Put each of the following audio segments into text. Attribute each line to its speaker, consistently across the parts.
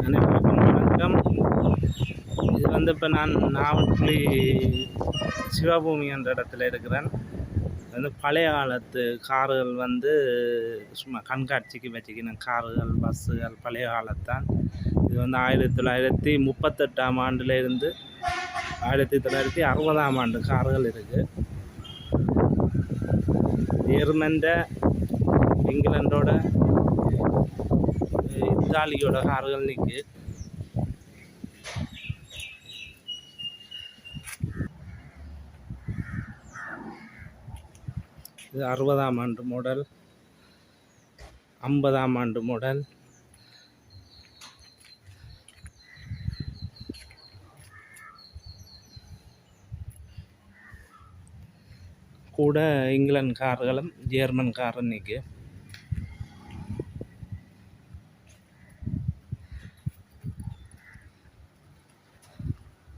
Speaker 1: அனைவருக்கும் வணக்கம் இது வந்து இப்போ நான் நாவட்லி சிவபூமி என்ற இடத்துல இருக்கிறேன். இது வந்து பழைய காலத்து கார்கள் வந்து சும்மா கண்காட்சிக்கு வச்சுக்கணும் கார்கள் பஸ்ஸுகள் பழைய காலத்தான். இது வந்து ஆயிரத்தி தொள்ளாயிரத்தி முப்பத்தெட்டாம் ஆண்டுலேருந்து ஆயிரத்தி தொள்ளாயிரத்தி அறுபதாம் ஆண்டு கார்கள் இருக்குது ஜெர்மன்ட இங்கிலாண்டோட இத்தாலியோட கார்கள் நிற்கு இது அறுபதாம் ஆண்டு மாடல் ஐம்பதாம் ஆண்டு மாடல் கூட இங்கிலாந்து கார்களும் ஜெர்மன் காரும் நிற்கு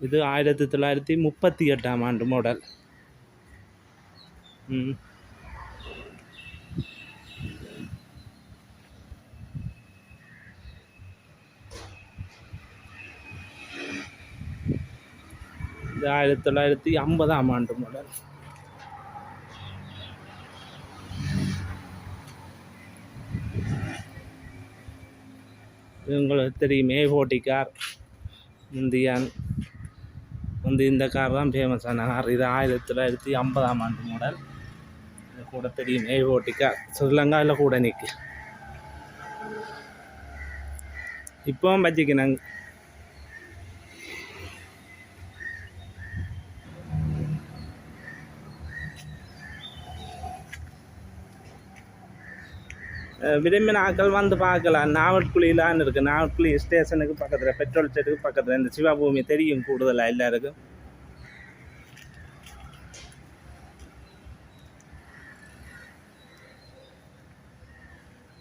Speaker 1: இது ஆயிரத்தி தொள்ளாயிரத்தி முப்பத்தி எட்டாம் ஆண்டு மாடல் இது ஆயிரத்தி தொள்ளாயிரத்தி ஐம்பதாம் ஆண்டு மாடல் இது உங்களுக்கு தெரியுமே ஃபோர்ட்டி கார் இந்தியான் வந்து இந்த கார் தான் ஃபேமஸான கார் இது ஆயிரத்தி தொள்ளாயிரத்தி ஐம்பதாம் ஆண்டு மாடல் இது கூட தெரியும் ஏ கார் ஸ்ரீலங்காவில் கூட நிற்கு இப்போவும் வச்சுக்கணும் விரும்பினாக்கள் வந்து பார்க்கலாம். நாவட்குழியிலான்னு இருக்குது நாவட்குழி ஸ்டேஷனுக்கு பக்கத்தில் பெட்ரோல் செட்டுக்கு பக்கத்தில். இந்த சிவபூமி தெரியும் கூடுதலாக எல்லாருக்கும்.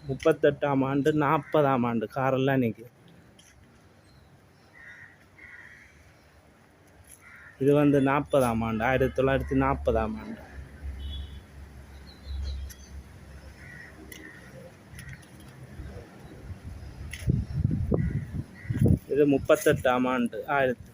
Speaker 1: முப்பத்தெட்டாம் ஆண்டு நாற்பதாம் ஆண்டு காரெல்லாம் நிற்கி இது வந்து நாற்பதாம் ஆண்டு ஆயிரத்தி தொள்ளாயிரத்தி நாற்பதாம் ஆண்டு. இது முப்பத்தெட்டாம் ஆண்டு ஆயிரத்தி